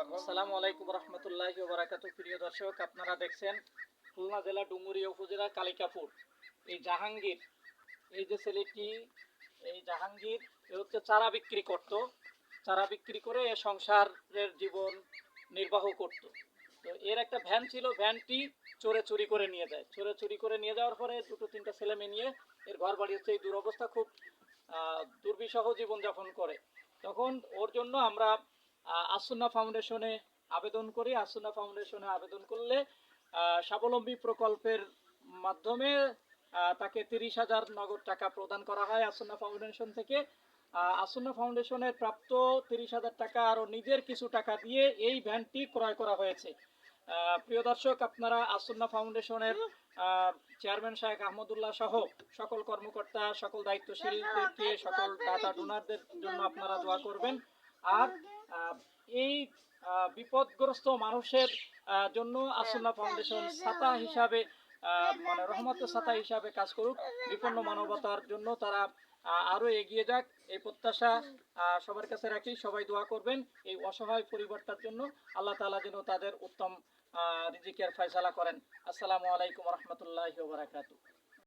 আসসালামু আলাইকুম রহমতুল্লাহ বারাকাতু প্রিয় দর্শক, আপনারা দেখছেন খুলনা জেলা ডুমুরিয়া উপজেলা কালিকাপুর। এই জাহাঙ্গীর, এই যে ছেলেটি, এই জাহাঙ্গীর, এ হচ্ছে চারা বিক্রি করত। চারা বিক্রি করে সংসারের জীবন নির্বাহ করত। তো এর একটা ভ্যান ছিল, ভ্যানটি চোরে চুরি করে নিয়ে যায়। চোরে চুরি করে নিয়ে যাওয়ার পরে দুটো তিনটা ছেলে মেয়ে নিয়ে এর ঘর বাড়ি হচ্ছে এই দুরবস্থা খুব দুর্বিষহ জীবনযাপন করে। তখন ওর জন্য আমরা আসুন্না ফাউন্ডেশনে আবেদন করি, আসুন্না ফাউন্ডেশনে আবেদন করলে স্বাবলম্বী প্রকল্পের মাধ্যমে তাকে তিরিশ হাজার নগদ টাকা প্রদান করা হয় আসুন্না ফাউন্ডেশন থেকে। আসুন্না ফাউন্ডেশনের প্রাপ্ত তিরিশ হাজার টাকা আরও নিজের কিছু টাকা দিয়ে এই ভ্যানটি ক্রয় করা হয়েছে। প্রিয় দর্শক, আপনারা আসুন্না ফাউন্ডেশনের চেয়ারম্যান শাহেখ আহমদুল্লাহ সহ সকল কর্মকর্তা, সকল দায়িত্বশীলদেরকে, সকল ডাটা ডোনারদের জন্য আপনারা দোয়া করবেন। আর এই বিপদগ্রস্ত মানুষের জন্য আসুল্লাহ ফাউন্ডেশন ছাতা হিসাবে মানে রহমতের ছাতা হিসাবে কাজ করুক বিপন্ন মানবতার জন্য তারা আহ, আরও এগিয়ে যাক এই প্রত্যাশা সবার কাছে রাখি সবাই দোয়া করবেন এই অসহায় পরিবারটার জন্য। আল্লাহ তাআলা যেন তাদের উত্তম রিজিকের ফয়সালা করেন। আসসালামু আলাইকুম রহমতুল্লাহ বারাকাতু